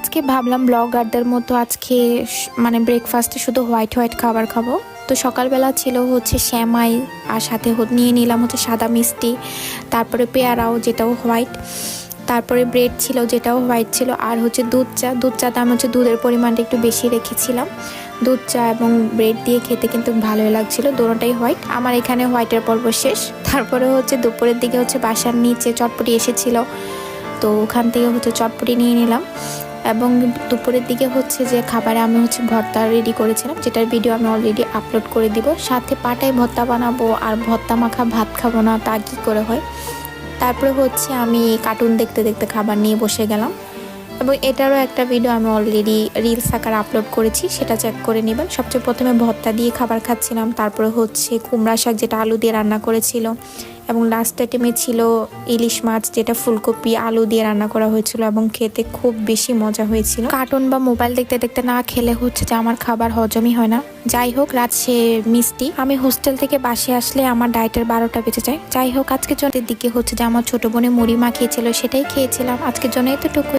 আজকে ভাবলাম ব্লগারদের মতো আজকে মানে ব্রেকফাস্টে শুধু হোয়াইট হোয়াইট খাবার খাব। তো সকালবেলা ছিল হচ্ছে শ্যামাই, আর সাথে নিয়ে নিলাম হচ্ছে সাদা মিষ্টি, তারপরে পেয়ারাও যেটাও হোয়াইট তারপরে ব্রেড ছিল যেটাও হোয়াইট ছিল, আর হচ্ছে দুধ চা। দুধ চাতে আমি হচ্ছে দুধের পরিমাণটা একটু বেশি রেখেছিলাম। দুধ চা এবং ব্রেড দিয়ে খেতে কিন্তু ভালোই লাগছিল দুটোটাই হোয়াইট আমার এখানে হোয়াইটের পর্ব শেষ। তারপরে হচ্ছে দুপুরের দিকে হচ্ছে বাসার নিচে চটপটি এসেছিল, তো ওখান থেকে হচ্ছে চটপটি নিয়ে নিলাম। এবং দুপুরের দিকে হচ্ছে যে খাবারে আমি হচ্ছে ভর্তা রেডি করেছিলাম, যেটার ভিডিও আমি অলরেডি আপলোড করে দিব। সাথে পাটায় ভর্তা বানাবো আর ভর্তা মাখা ভাত খাব না, তা কী করে হয়? তারপরে হচ্ছে আমি কার্টুন দেখতে দেখতে খাবার নিয়ে বসে গেলাম। এবং এটারও একটা ভিডিও আমি অলরেডি রিলস আকার আপলোড করেছি, সেটা চেক করে নেবেন। সবচেয়ে প্রথমে ভর্তা দিয়ে খাবার খাচ্ছিলাম, তারপরে হচ্ছে কুমড়া শাক যেটা আলু দিয়ে রান্না করেছিল এবং লাস্ট আইটেমে ছিল ইলিশ মাছ, যেটা ফুলকপি, আলু দিয়ে রান্না করা হয়েছিল এবং খেতে খুব বেশি মজা হয়েছিল। কার্টুন বা মোবাইল দেখতে দেখতে না খেলে হচ্ছে যে আমার খাবার হজমই হয় না। যাই হোক, রাত সে মিষ্টি। আমি হোস্টেল থেকে বাসে আসলে আমার ডায়েটের বারোটা বেঁচে যায়। যাই হোক, আজকে জনের দিকে হচ্ছে যে আমার ছোট বোনে মুড়ি মাখিয়েছিল, সেটাই খেয়েছিলাম। আজকের জন্য এতটুকু